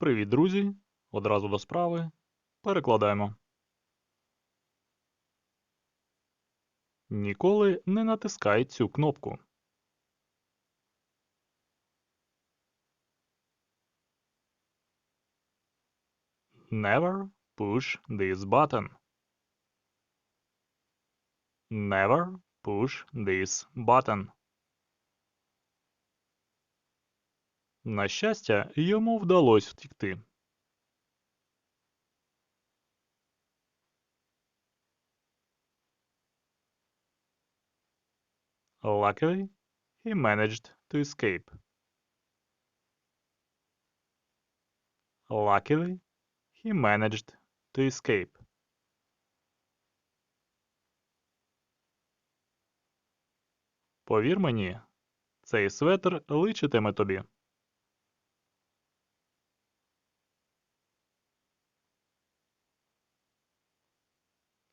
Привіт, друзі! Одразу до справи. Перекладаємо. Ніколи не натискай цю кнопку. Never push this button. Never push this button. На щастя, йому вдалося втікти. Luckily, he managed to escape. Luckily, he managed to escape. Повір мені, цей светр личитиме тобі.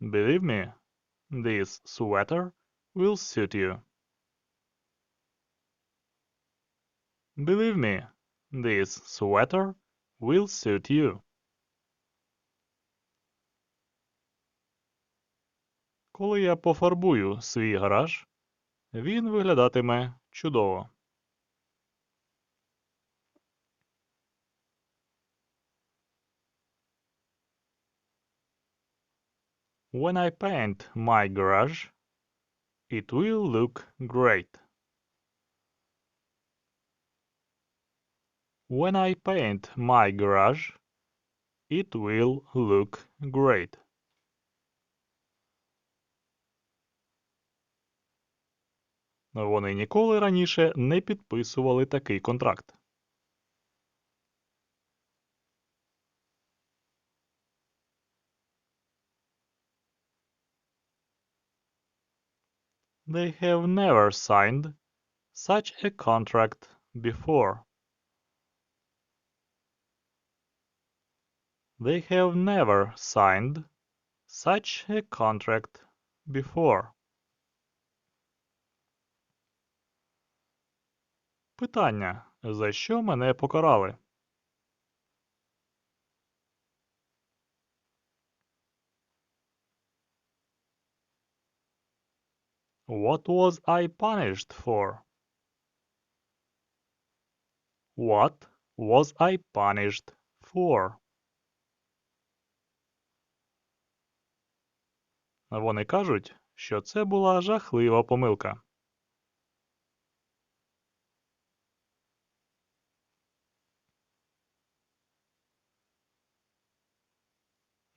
Believe me, this sweater will suit you. Believe me, this sweater will suit you. Коли я пофарбую свій гараж, він виглядатиме чудово. When I paint my garage, it will look great. When I paint my garage, it will look great. Вони ніколи раніше не підписували такий контракт. They have never signed such a contract before. They have never signed such a contract before. Питання. За що мене покарали? What was I punished for? What was I punished for? Вони кажуть, що це була жахлива помилка.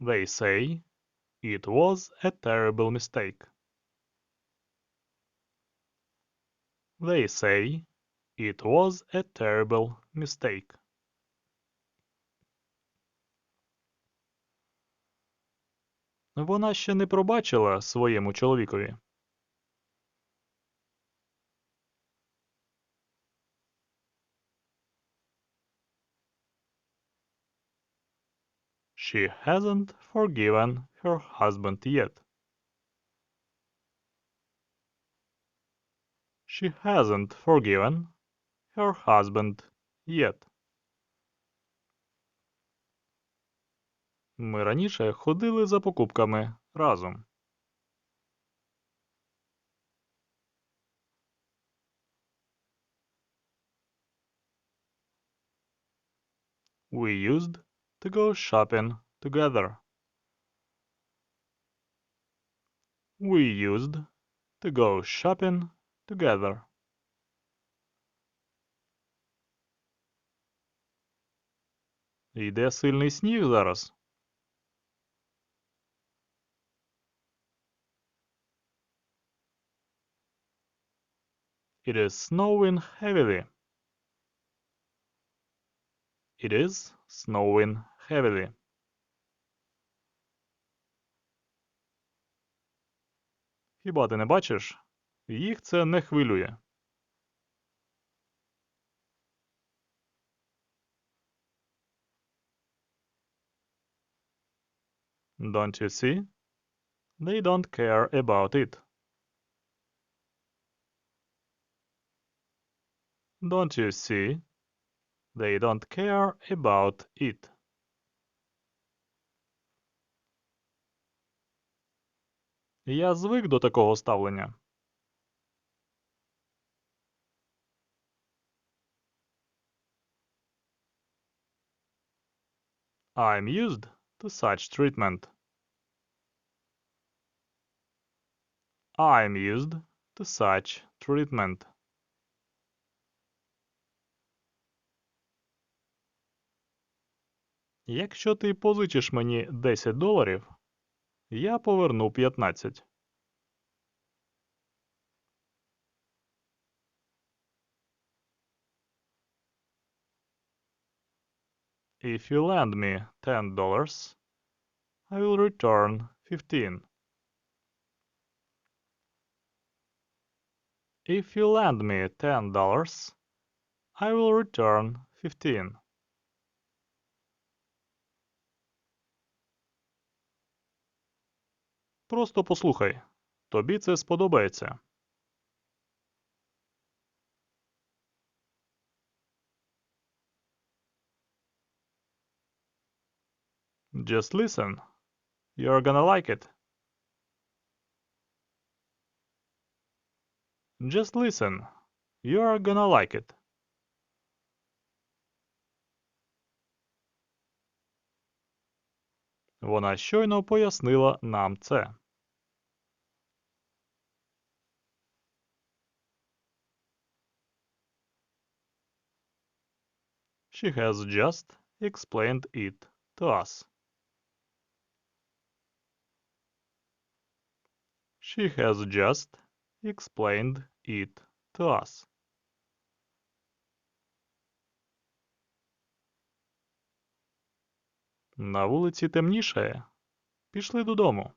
They say it was a terrible mistake. They say it was a terrible mistake. Вона ще не пробачила своєму чоловікові. She hasn't forgiven her husband yet. She hasn't forgiven her husband yet. Ми раніше ходили за покупками разом. We used to go shopping together. We used to go shopping together. Йде сильний сніг зараз. It is snowing heavily. It is snowing heavily. Хіба ти не бачиш? Їх це не хвилює. Don't you see? They don't care about it. Don't you see? They don't care about it. Я звик до такого ставлення. I'm used to such treatment. I'm used to such treatment. Якщо ти позичиш мені 10 доларів, я поверну 15. If you lend me ten dollars, I will return fifteen. If you lend me ten dollars, I will return fifteen. Просто послухай. Тобі це сподобається. Just listen. You're gonna like it. Just listen. You're gonna like it. Вона щойно пояснила нам це. She has just explained it to us. She has just explained it to us. На вулиці темнішає. Пішли додому.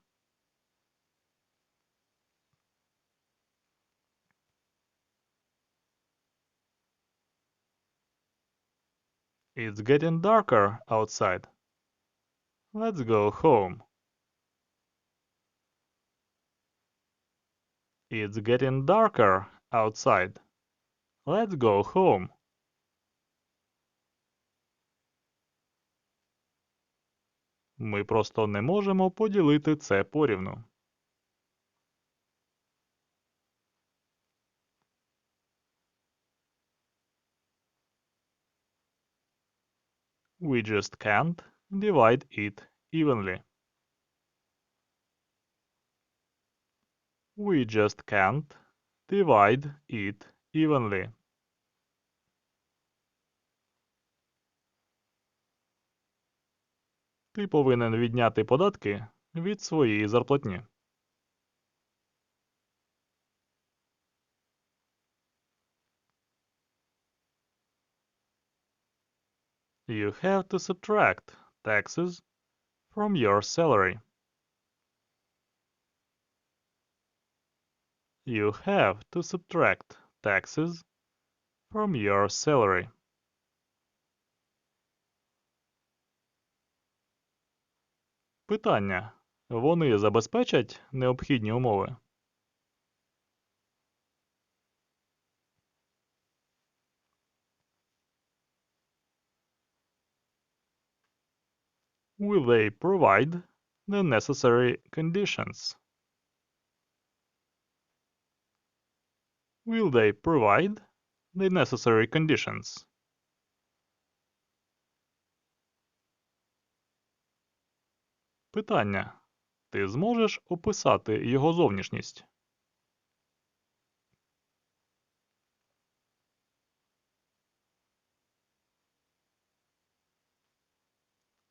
It's getting darker outside. Let's go home. It's getting darker outside. Let's go home. Ми просто не можемо поділити це порівну. We just can't divide it evenly. We just can't divide it evenly. Ти повинен відняти податки від своєї зарплатні. You have to subtract taxes from your salary. You have to subtract taxes from your salary. Питання. Вони забезпечать необхідні умови? Will they provide the necessary conditions? Will they provide the necessary conditions? Питання. Ти зможеш описати його зовнішність?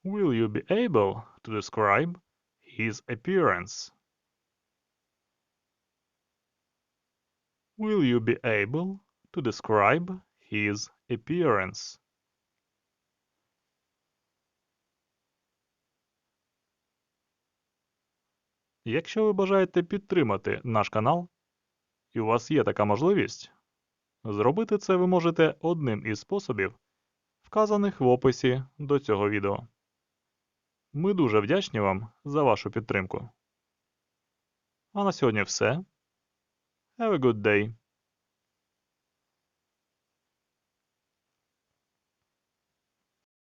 Will you be able to describe his appearance? Will you be able to describe his appearance? Якщо ви бажаєте підтримати наш канал, і у вас є така можливість, зробити це ви можете одним із способів, вказаних в описі до цього відео. Ми дуже вдячні вам за вашу підтримку. А на сьогодні все. Have a good day.